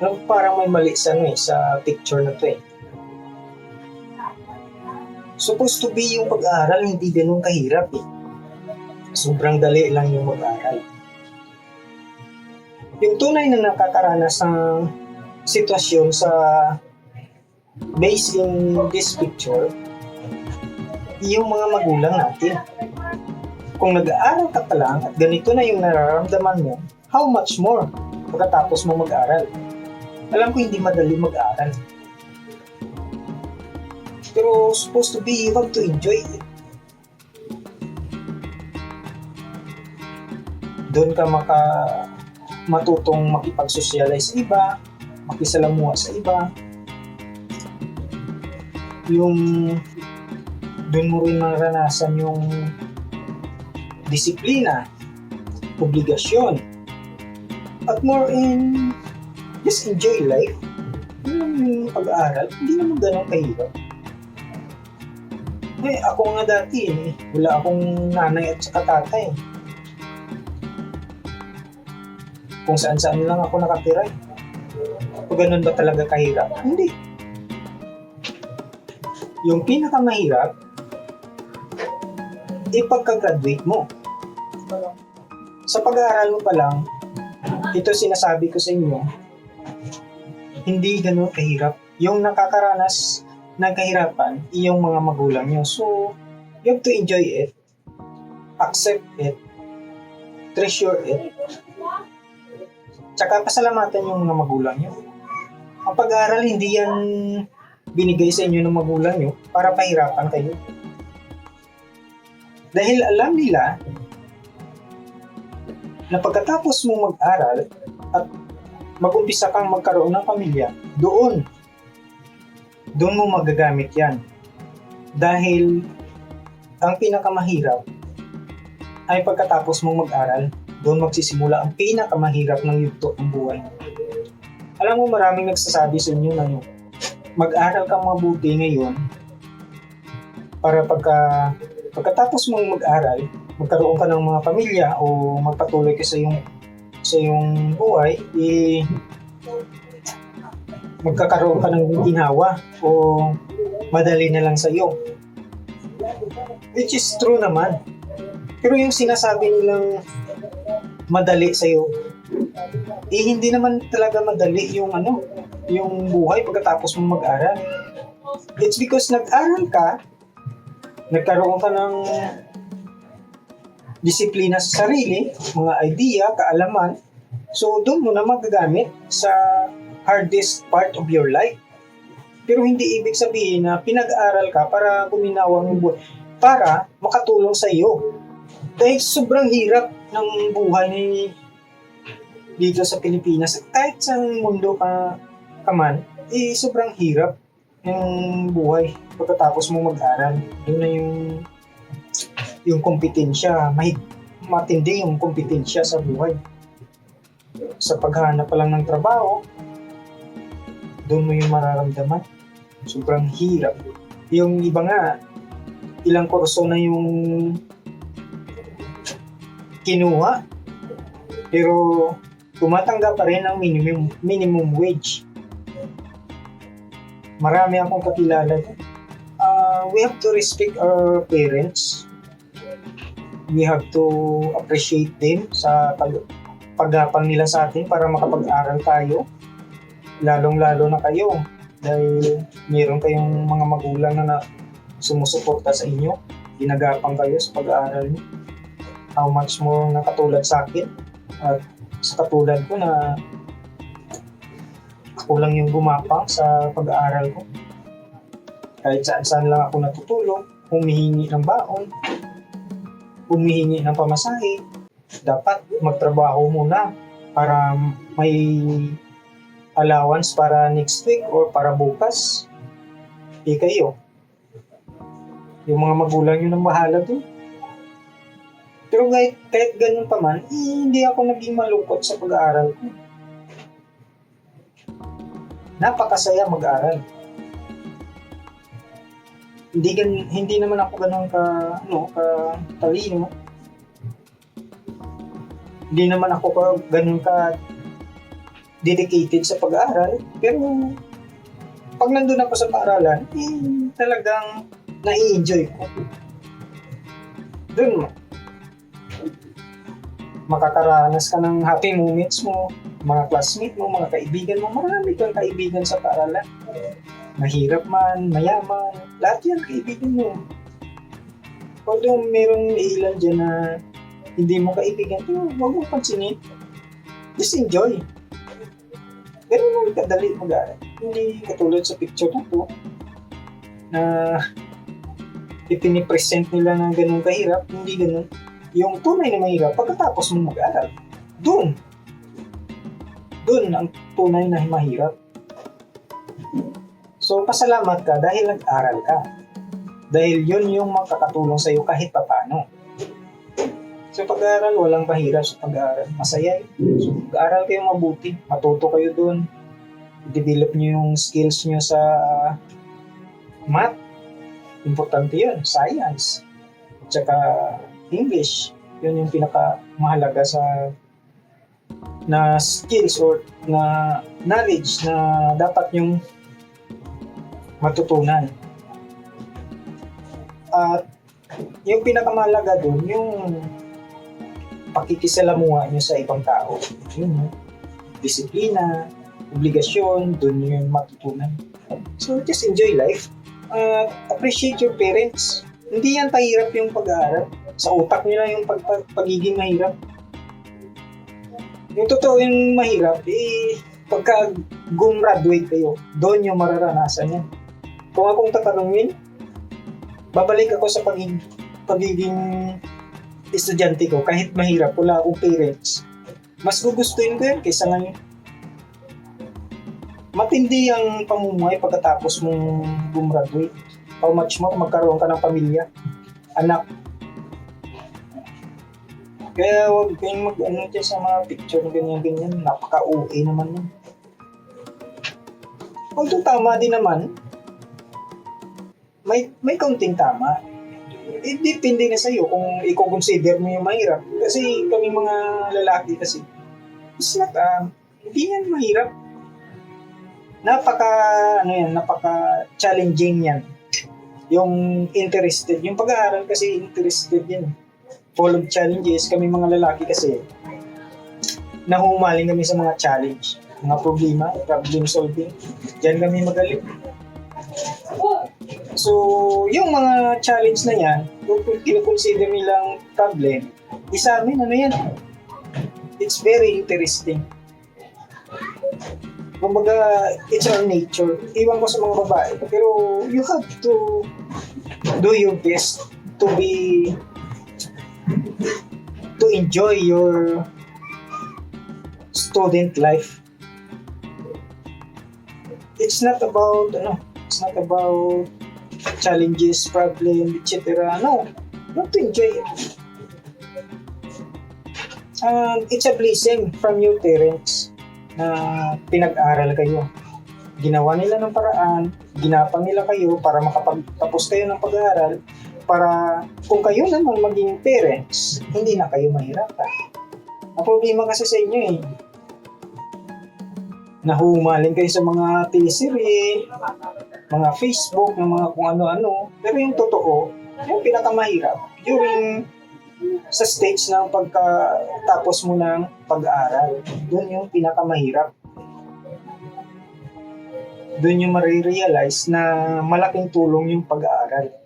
Ano, parang may mali sa, ano, eh, sa picture na to eh. Supposed to be yung pag-aaral, hindi ganun kahirap eh. Sobrang dali lang yung mag-aaral. Yung tunay na nakakaranas ng sitwasyon sa based in this picture, yung mga magulang natin. Kung nag-aaral ka pa lang at ganito na yung nararamdaman mo, how much more pagkatapos mo mag-aral? Alam ko hindi madali mag-aral. Pero supposed to be, you have to enjoy it. Doon ka maka matutong makipag-socialize sa iba, makisalamuha sa iba. Yung doon mo rin maranasan yung disiplina, obligasyon, at more in just enjoy life. Yung pag-aaral, hindi naman ganun kahirap. Eh, ako nga dati eh, wala akong nanay at saka tatay. Kung saan-saan lang ako nakatira. eh. Kung ganun ba talaga kahirap? Hindi. Yung pinakamahirap, ipagka-graduate mo. Sa pag-aaral mo pa lang, ito sinasabi ko sa inyo, hindi ganun kahirap. Yung nakakaranas ng kahirapan, yung mga magulang nyo. So, you have to enjoy it, accept it, treasure it, tsaka pasalamatan yung mga magulang nyo. Ang pag-aaral, hindi yan binigay sa inyo ng magulang nyo para pahirapan kayo. Dahil alam nila na pagkatapos mong mag-aral at mag-umpisa kang magkaroon ng pamilya, doon, doon mo magagamit yan. Dahil ang pinakamahirap ay pagkatapos mong mag-aral, doon magsisimula ang pinakamahirap ng yugto ng buhay. Alam mo maraming nagsasabi sa inyo na yung mag-aral kang mabuti ngayon para pagka pagkatapos mong mag-aral, magkaroon ka ng mga pamilya o magpatuloy ka sa iyong sa iyong buhay, eh, magkakaroon ka ng ginawa o madali na lang sa iyo. Which is true naman. Pero yung sinasabi nilang madali sa iyo, eh hindi naman talaga madali yung ano, yung buhay pagkatapos mo mag-aral. It's because nag-aral ka, nagkaroon ka ng disiplina sa sarili, mga idea, kaalaman, so doon mo na magagamit sa hardest part of your life. Pero hindi ibig sabihin na pinag-aral ka para guminawang yung buhay, para makatulong sa iyo. Dahil sobrang hirap ng buhay ni dito sa Pilipinas, kahit sa mundo ka, ka man, eh sobrang hirap yung buhay pagkatapos mo mag-aral. Doon na yung yung kompetensya, may matindi yung kompetensya sa buhay. Sa paghahanap pa lang ng trabaho, doon mo yung mararamdaman. Sobrang hirap. Yung iba nga, ilang kurso na yung kinuha, pero tumatanggap pa rin ng minimum, minimum wage. Marami akong kakilala. Uh, we have to respect our parents we have to appreciate them sa pag paggapang nila sa atin para makapag-aral tayo. Lalong-lalo na kayo dahil meron kayong mga magulang na, na sumusuporta sa inyo. Ginagapang kayo sa pag-aaral niyo. How much more na katulad sa akin at sa katulad ko na ako lang yung gumapang sa pag-aaral ko. Kahit saan-saan lang ako natutulog, humihingi ng baon, humihingi ng pamasahe, dapat magtrabaho muna para may allowance para next week or para bukas. Eh kayo, yung mga magulang nyo nang bahala doon. Pero kahit, kahit ganun pa man, eh, hindi ako naging malungkot sa pag-aaral ko. Napakasaya mag-aaral. Hindi gan hindi naman ako ganun ka ano ka talino. Hindi naman ako ka ganun ka dedicated sa pag-aaral. Pero pag nandun ako sa paaralan, eh, talagang nai-enjoy ko. Doon, makakaranas ka ng happy moments mo, mga classmate mo, mga kaibigan mo, marami kang kaibigan sa paaralan. Mahirap man, mayaman, lahat yan kaibigan mo. Although meron ilan dyan na hindi mo kaibigan, pero huwag mo pansinin. Just enjoy. Ganun lang kadali mag-aaral. Hindi katulad sa picture na to na ipinipresent nila na ganun kahirap. Hindi ganun. Yung tunay na mahirap, pagkatapos mo mag-aaral, doon. Doon ang tunay na mahirap. So, pasalamat ka dahil nag-aral ka. Dahil yun yung makakatulong sa'yo kahit papano. Sa pag-aaral, walang mahirap sa pag-aaral. Masaya yun. So, mag-aaral kayo mabuti. Matuto kayo doon. Develop nyo yung skills nyo sa math. Importante yun. Science. Tsaka English. Yun yung pinaka mahalaga sa na skills or na knowledge na dapat yung matutunan. At yung pinakamahalaga doon, yung pakikisalamuha nyo sa ibang tao. Yun, disiplina, obligasyon, doon yung matutunan. So, just enjoy life. Uh, appreciate your parents. Hindi yan tahirap yung pag-aaral. Sa utak nila yung pag pag- pagiging mahirap. Yung totoo yung mahirap, eh, pagka gumraduate kayo, doon yung mararanasan yan. Kung akong tatanungin, babalik ako sa pagiging, pagiging estudyante ko, kahit mahirap, wala akong parents. Mas gugustuhin ko yan kaysa ngayon. Matindi ang pamumuhay pagkatapos mong gumraduate. How much mo magkaroon ka ng pamilya, anak. Kaya huwag kayong mag ano dyan sa mga picture na ganyan-ganyan. Napaka-OA naman yan. Although tama din naman, may may kaunting tama. Eh, depende na sa'yo kung i-consider mo yung mahirap. Kasi kami mga lalaki kasi, it's not, ah, hindi yan mahirap. Napaka, ano yan, napaka challenging yan. Yung interested, yung pag-aaral kasi interested yan. Full of challenges, kami mga lalaki kasi, nahumaling kami sa mga challenge, mga problema, problem solving. Diyan kami magaling. So, yung mga challenge na yan, kung kinoconsider nilang problem, isa amin, ano yan? It's very interesting. Kumbaga, it's our nature. Iwan ko sa mga babae. Pero you have to do your best to be to enjoy your student life. It's not about ano, it's not about challenges, problem, etc. No, have to enjoy it. And it's a blessing from your parents na pinag-aral kayo. Ginawa nila ng paraan, ginapang nila kayo para makapagtapos kayo ng pag-aaral para kung kayo naman maging parents, hindi na kayo mahirapan. Ang problema kasi sa inyo eh, nahumaling kayo sa mga teleserye, mga Facebook, ng mga kung ano-ano. Pero yung totoo, yung pinakamahirap, during sa stage ng pagkatapos mo ng pag-aaral. Doon yung pinakamahirap. Doon yung marirealize na malaking tulong yung pag-aaral.